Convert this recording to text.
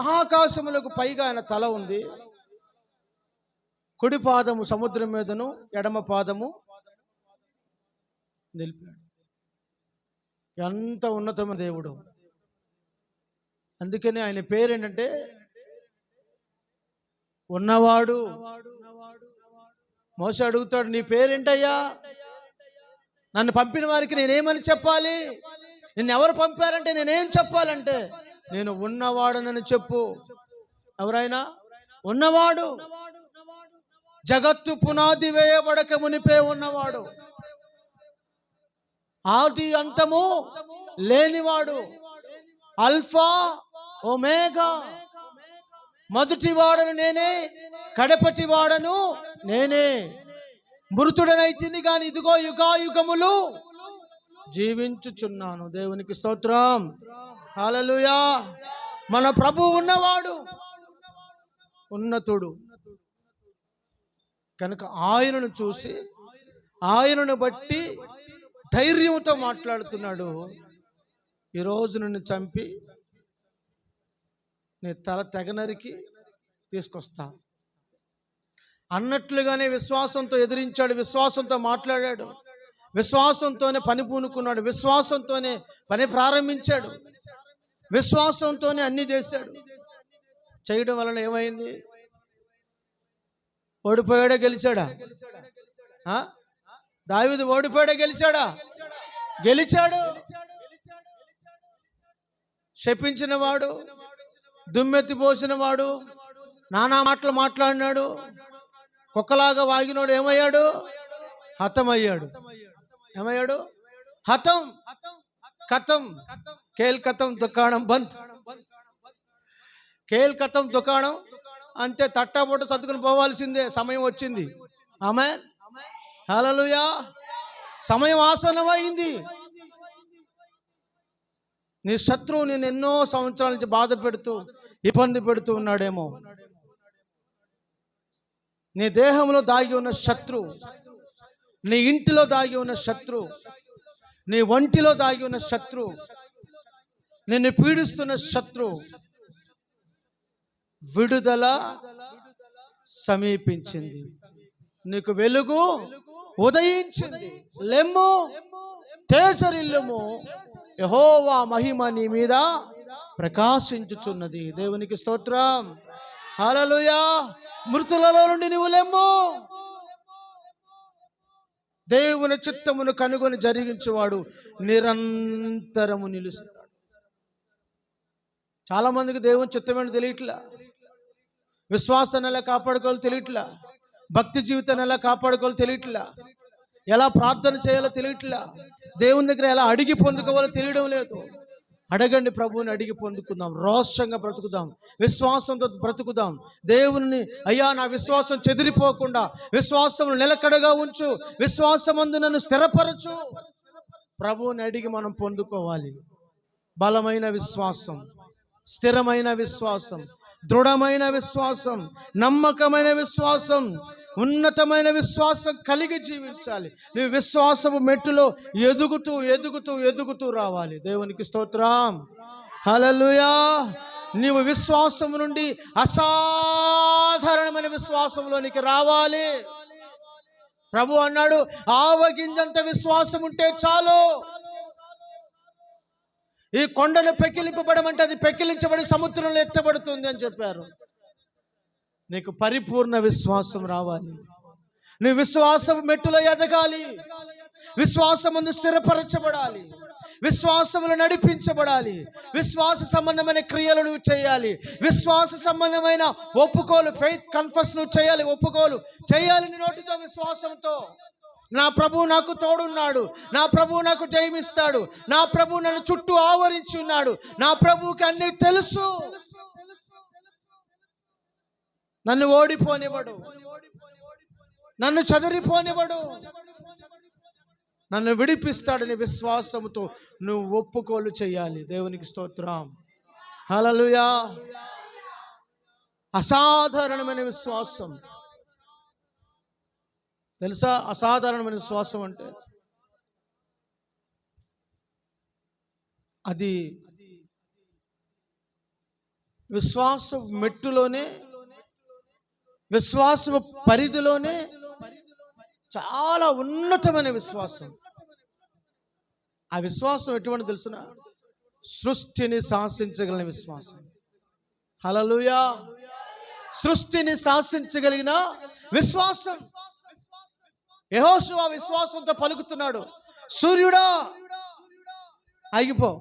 మహాకాశములకు పైగా ఆయన తల ఉంది. కుడి పాదము సముద్రం మీదను ఎడమ పాదము నిలిపాడు. ఎంత ఉన్నతమైన దేవుడు. అందుకని ఆయన పేరు ఏంటంటే ఉన్నవాడు. మోస అడుగుతాడు నీ పేరేంటయ్యా? నన్ను పంపిన వారికి నేనేమని చెప్పాలి? నిన్ను ఎవరు పంపారంటే నేనేం చెప్పాలంటే నేను ఉన్నవాడనని చెప్పు. ఎవరైనా? ఉన్నవాడు. జగత్తు పునాది వేయబడక మునిపే ఉన్నవాడు. ఆది అంతము లేనివాడు. Alpha omega. మొదటి వాడను నేనే కడపటి వాడను నేనే. మృతుడనైతిని గాని ఇదిగో యుగాయుగములు జీవించుచున్నాను. దేవునికి స్తోత్రం. హాలలుయా మన ప్రభు ఉన్నవాడు. ఉన్నతుడు. కనుక ఆయనను చూసి ఆయనను బట్టి ధైర్యంతో మాట్లాడుతున్నాడు. ఈరోజు నిన్ను చంపి నీ తల తెగనరికి తీసుకొస్తా. అన్నట్లుగానే విశ్వాసంతో ఎదిరించాడు విశ్వాసంతో మాట్లాడాడు. విశ్వాసంతోనే పని పూనుకున్నాడు విశ్వాసంతోనే పని ప్రారంభించాడు విశ్వాసంతోనే అన్ని చేశాడు. చేయడం వలన ఏమైంది? ఓడిపోయాడా గెలిచాడా? ఆ? దావీదు ఓడిపోయాడా గెలిచాడా? గెలిచాడు. శపించిన వాడు దుమ్మెత్తి పోసిన వాడు నానా మాటలు మాట్లాడినాడు కుక్కలాగా వాగినోడు ఏమయ్యాడు? హతమయ్యాడు. ఏమయ్యాడు? హతం కథం కేల్ కథం దుకాణం బంద్. కేల్ కథం దుకాణం అంటే తట్టాబొట్ట సర్దుకుని పోవాల్సిందే. సమయం వచ్చింది. ఆమె హలలుయా సమయం ఆసన్నమైంది. నీ శత్రువు నేను ఎన్నో సంవత్సరాల నుంచి బాధ పెడుతూ ఇబ్బంది పెడుతూ ఉన్నాడేమో. నీ దేహంలో దాగి ఉన్న శత్రువు నీ ఇంటిలో దాగి ఉన్న శత్రు నీ ఒంటిలో దాగి ఉన్న శత్రు నిన్ను పీడిస్తున్న శత్రు విడుదల సమీపించింది. నీకు వెలుగు ఉదయించింది. లెమ్ము తేజరిల్లుము. యహోవా మహిమ నీ మీద ప్రకాశించుచున్నది. దేవునికి స్తోత్రం. హలలుయా మృతులలో నుండి నువ్వు లెమ్ము. దేవుని చిత్తమును కనుగొని జరిగించేవాడు నిరంతరము నిలుస్తాడు. చాలా మందికి దేవుని చిత్తమేంటి తెలియట్లా? విశ్వాసాన్ని ఎలా కాపాడుకోవాలో తెలియట్లా? భక్తి జీవితాన్ని ఎలా కాపాడుకోవాలో తెలియట్లా? ఎలా ప్రార్థన చేయాలో తెలియట్లా? దేవుని దగ్గర ఎలా అడిగి పొందుకోవాలో తెలియడం లేదు. అడగండి ప్రభువుని అడిగి పొందుకుందాం. రోషంగా బ్రతుకుదాం. విశ్వాసంతో బ్రతుకుదాం. దేవుని అయ్యా నా విశ్వాసం చెదిరిపోకుండా విశ్వాసం నిలకడగా ఉంచు. విశ్వాసమందు నన్ను స్థిరపరచు. ప్రభువుని అడిగి మనం పొందుకోవాలి. బలమైన విశ్వాసం స్థిరమైన విశ్వాసం దృఢమైన విశ్వాసం నమ్మకమైన విశ్వాసం ఉన్నతమైన విశ్వాసం కలిగి జీవించాలి. నీ విశ్వాసము మెట్టులో ఎదుగుతూ ఎదుగుతూ ఎదుగుతూ రావాలి. దేవునికి స్తోత్రం. హలలుయా నీవు విశ్వాసం నుండి అసాధారణమైన విశ్వాసంలోనికి రావాలి. ప్రభు అన్నాడు ఆవగింజంత విశ్వాసం ఉంటే చాలు. ఈ కొండను పెకిలింపబడమంటే అది పెకిలించబడి సముద్రంలో ఎత్తబడుతుంది అని చెప్పారు. నీకు పరిపూర్ణ విశ్వాసం రావాలి. నీ విశ్వాసం మెట్టులో ఎదగాలి. విశ్వాసముందు స్థిరపరచబడాలి. విశ్వాసములు నడిపించబడాలి. విశ్వాస సంబంధమైన క్రియలు నువ్వు చేయాలి. విశ్వాస సంబంధమైన ఒప్పుకోలు ఫెయిత్ కన్ఫస్ నువ్వు చేయాలి. ఒప్పుకోలు చేయాలి నీ నోటితో విశ్వాసంతో. నా ప్రభు నాకు తోడున్నాడు. నా ప్రభు నాకు జయమిస్తాడు. నా ప్రభు నన్ను చుట్టూ ఆవరించి ఉన్నాడు. నా ప్రభువుకి అన్ని తెలుసు. నన్ను ఓడిపోనివ్వడు. నన్ను చదిరిపోనివ్వడు. నన్ను విడిపిస్తాడని విశ్వాసంతో నువ్వు ఒప్పుకోలు చేయాలి. దేవునికి స్తోత్రం. హలలుయా అసాధారణమైన విశ్వాసం. తెలుసా? అసాధారణమైన విశ్వాసం అంటే? అది విశ్వాస మెట్టులోనే విశ్వాస పరిధిలోనే చాలా ఉన్నతమైన విశ్వాసం. ఆ విశ్వాసం ఎటువంటి తెలుసిన? సృష్టిని శాసించగలిగిన విశ్వాసం. హలలుయా సృష్టిని శాసించగలిగిన విశ్వాసం. యెహోషువ విశ్వాసంతో పలుకుతున్నాడు. సూర్యుడా ఆగిపో.